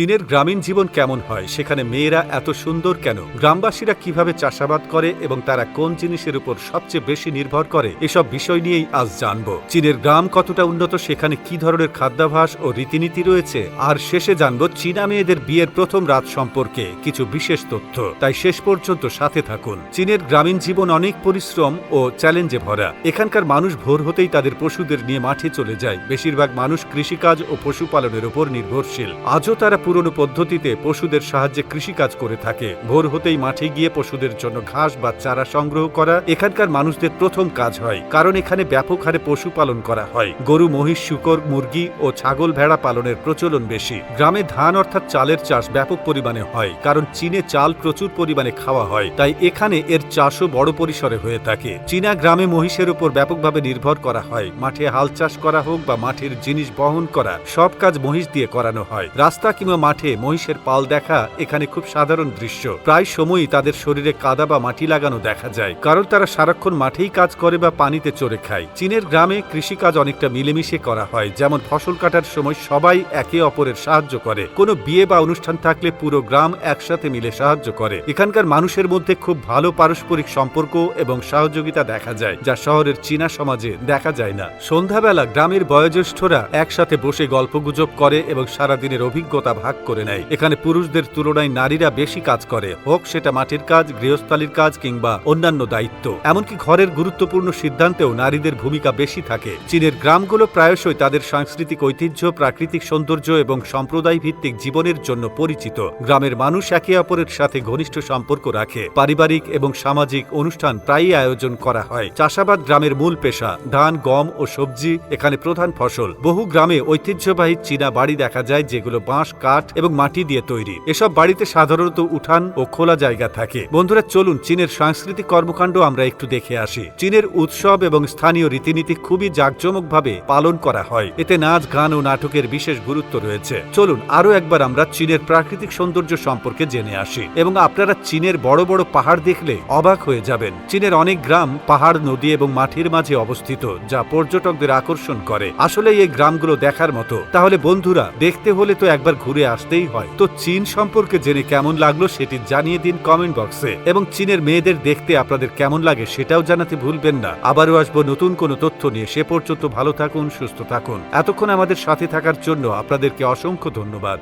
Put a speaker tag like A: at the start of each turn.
A: চীনের গ্রামীণ জীবন কেমন হয়? সেখানে মেয়েরা এত সুন্দর কেন? গ্রামবাসীরা কীভাবে চাষাবাদ করে এবং তারা কোন জিনিসের উপর সবচেয়ে বেশি নির্ভর করে? এসব বিষয় নিয়েই আজ জানব। চীনের গ্রাম কতটা উন্নত, সেখানে কি ধরনের খাদ্যাভাস ও রীতিনীতি রয়েছে? আর শেষে জানব চীনা মেয়েদের বিয়ের প্রথম রাত সম্পর্কে কিছু বিশেষ তথ্য। তাই শেষ পর্যন্ত সাথে থাকুন। চীনের গ্রামীণ জীবন অনেক পরিশ্রম ও চ্যালেঞ্জে ভরা। এখানকার মানুষ ভোর হতেই তাদের পশুদের নিয়ে মাঠে চলে যায়। বেশিরভাগ মানুষ কৃষিকাজ ও পশুপালনের উপর নির্ভরশীল। আজও তারা পুরনো পদ্ধতিতে পশুদের সাহায্যে কৃষিকাজ করে থাকে। ভোর হতেই মাঠে গিয়ে পশুদের জন্য ঘাস বা চারা সংগ্রহ করা এখানকার মানুষদের প্রথম কাজ হয়, কারণ এখানে ব্যাপক হারে পশুপালন করা হয়। গরু, মহিষ, শুকর, মুরগি ও ছাগল ভেড়া পালনের প্রচলন বেশি। গ্রামে ধান অর্থাৎ চালের চাষ ব্যাপক পরিমাণে হয়, কারণ চীনে চাল প্রচুর পরিমাণে খাওয়া হয়, তাই এখানে এর চাষও বড় পরিসরে হয়ে থাকে। চীনা গ্রামে মহিষের উপর ব্যাপকভাবে নির্ভর করা হয়, মাঠে হাল চাষ করা হোক বা মাঠের জিনিস বহন করা, সব কাজ মহিষ দিয়ে করানো হয়। রাস্তা কিংবা মাঠে মহিষের পাল দেখা এখানে খুব সাধারণ দৃশ্য। প্রায় সময়ই তাদের শরীরে কাদা বা মাটি লাগানো দেখা যায়। কারণ তারা সারাক্ষণ মাঠেই কাজ করে বা পানিতে চড়ে খায়। চীনের গ্রামে কৃষিকাজ অনেকটা মিলেমিশে করা হয়, যেমন ফসল কাটার সময় সবাই একে অপরের সাহায্য করে। কোনো বিয়ে বা অনুষ্ঠান থাকলে পুরো গ্রাম একসাথে মিলে সাহায্য করে। এখানকার মানুষের মধ্যে খুব ভালো পারস্পরিক সম্পর্ক এবং সহযোগিতা দেখা যায়, যা শহরের চীনা সমাজে দেখা যায় না। সন্ধ্যাবেলা গ্রামের বয়োজ্যেষ্ঠরা একসাথে বসে গল্পগুজব করে এবং সারাদিনের অভিজ্ঞতা ভাগ করে নেয়। এখানে পুরুষদের তুলনায় নারীরা বেশি কাজ করে। হোক সেটা মাটির কাজ, গৃহস্থালির কাজ কিংবা অন্যান্য দায়িত্ব। এমনকি ঘরের গুরুত্বপূর্ণ সিদ্ধান্তেও নারীদের ভূমিকা বেশি থাকে। চীনের গ্রামগুলো প্রায়শই তাদের সাংস্কৃতিক ঐতিহ্য, প্রাকৃতিক সৌন্দর্য এবং সম্প্রদায় ভিত্তিক জীবনের জন্য পরিচিত। গ্রামের মানুষ একে অপরের সাথে ঘনিষ্ঠ সম্পর্ক রাখে। পারিবারিক এবং সামাজিক অনুষ্ঠান প্রায়ই আয়োজন করা হয়। চাষাবাদ গ্রামের মূল পেশা। ধান, গম ও সবজি এখানে প্রধান ফসল। বহু গ্রামে ঐতিহ্যবাহী চীনা বাড়ি দেখা যায় যেগুলো বাঁশ কাঠ এবং মাটি দিয়ে তৈরি। এসব বাড়িতে সাধারণত উঠান ও খোলা জায়গা থাকে। বন্ধুরা, চলুন চীনের সাংস্কৃতিক কর্মকাণ্ড আমরা একটু দেখে আসি। চীনের উৎসব এবং স্থানীয় রীতিনীতি খুবই জাঁকজমকভাবে পালন করা হয়। এতে নাচ, গান ও নাটকের বিশেষ গুরুত্ব রয়েছে। চলুন আরও একবার আমরা চীনের প্রাকৃতিক সৌন্দর্য সম্পর্কে জেনে আসি এবং আপনারা চীনের বড় বড় পাহাড় দেখলে অবাক হয়ে যাবেন। চীনের অনেক গ্রাম পাহাড়, নদী এবং মাঠের মাঝে অবস্থিত, যা পর্যটকদের আকর্ষণ করে। আসলে এই গ্রামগুলো দেখার মতো। তাহলে বন্ধুরা, দেখতে হলে তো একবার ঘুরে আসতেই হয়। তো চীন সম্পর্কে জেনে কেমন লাগল সেটি জানিয়ে দিন কমেন্ট বক্সে। এবং চীনের মেয়েদের দেখতে আপনাদের কেমন লাগে সেটাও জানাতে ভুলবেন না। আবারও আসব নতুন কোনো তথ্য নিয়ে। সে পর্যন্ত ভালো থাকুন, সুস্থ থাকুন। এতক্ষণ আমাদের সাথে থাকার জন্য আপনাদেরকে অসংখ্য ধন্যবাদ।